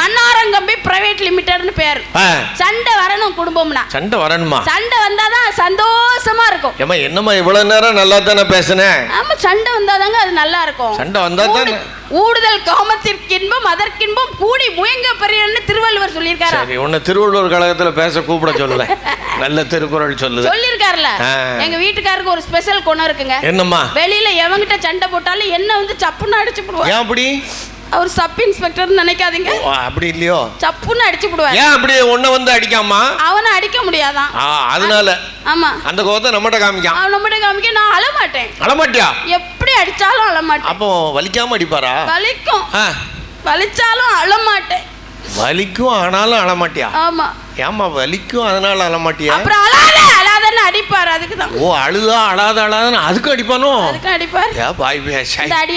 மன்னாரங்கம்பி private லிமிடெட்னு பேர். சண்டை வரணும் குடும்பம்னா. சண்டை வரணுமா? சண்டை வந்தாதான் சந்தோஷமா இருக்கும். ஏமா என்னம்மா இவ்வளவு நேரம் நல்லா தானே பேசுனேன் ஆமா சண்டை வந்தாதாங்க அது நல்லா இருக்கும். சண்டை வந்தா தானே? ஊடு- ஊடுதல் காமத்திற்கின்பம் அதற்கின்பம் கூடி முயங்க பெரியன்னு திருவள்ளுவர் சொல்லியிருக்காரா? சரி உன்னை திருவள்ளுவர் கழகத்துல பேச கூப்பிட சொல்லுவேன். நல்ல திருக்குறள் சொல்லுது. சொல்லியிருக்காருல. எங்க வீட்டுக்காருக்கு ஒரு ஸ்பெஷல் குணம் இருக்குங்க. என்னம்மா? வெளியில எவங்கிட்ட சண்டை போட்டாலும் என்ன வந்து சப்புன்னு அடிச்சு போடுவார் ஏன் அப்படி? அவர் சப் இன்ஸ்பெக்டர் நினைக்காதீங்க. அப்படி இல்லையோ? சப்புன்னு அடிச்சு போடுவார் ஏன் அப்படி உன்னை வந்து அடிக்காமா? அவனை அடிக்க முடியாதான். அதனால. ஆமா. அந்த கோவத்தை நம்மகிட்ட காமிக்கான். அவன் நம்மகிட்ட காமிக்க நான் அழமாட்டேன். அழமாட்டியா? எப்படி அடிச்சாலும் அழமாட்டேன். அப்போ வலிக்காம அடிப்பாரா? வலிக்கும். வலிச்சாலும் அழமாட்டேன். வலிக்கும் ஆனாலும் அழமாட்டியா? ஆமா. ஏமா வலிக்கும் அதனால அழமாட்டியா? அப்புறம் அழாத அழாதன்னு அடிப்பார் அதுக்கு தான் ஓ அழுதா அழாத அழாதன்னு அதுக்கு அடிப்பானோ? அதுக்கு அடிப்பார். ஏ பாய் பேசாய்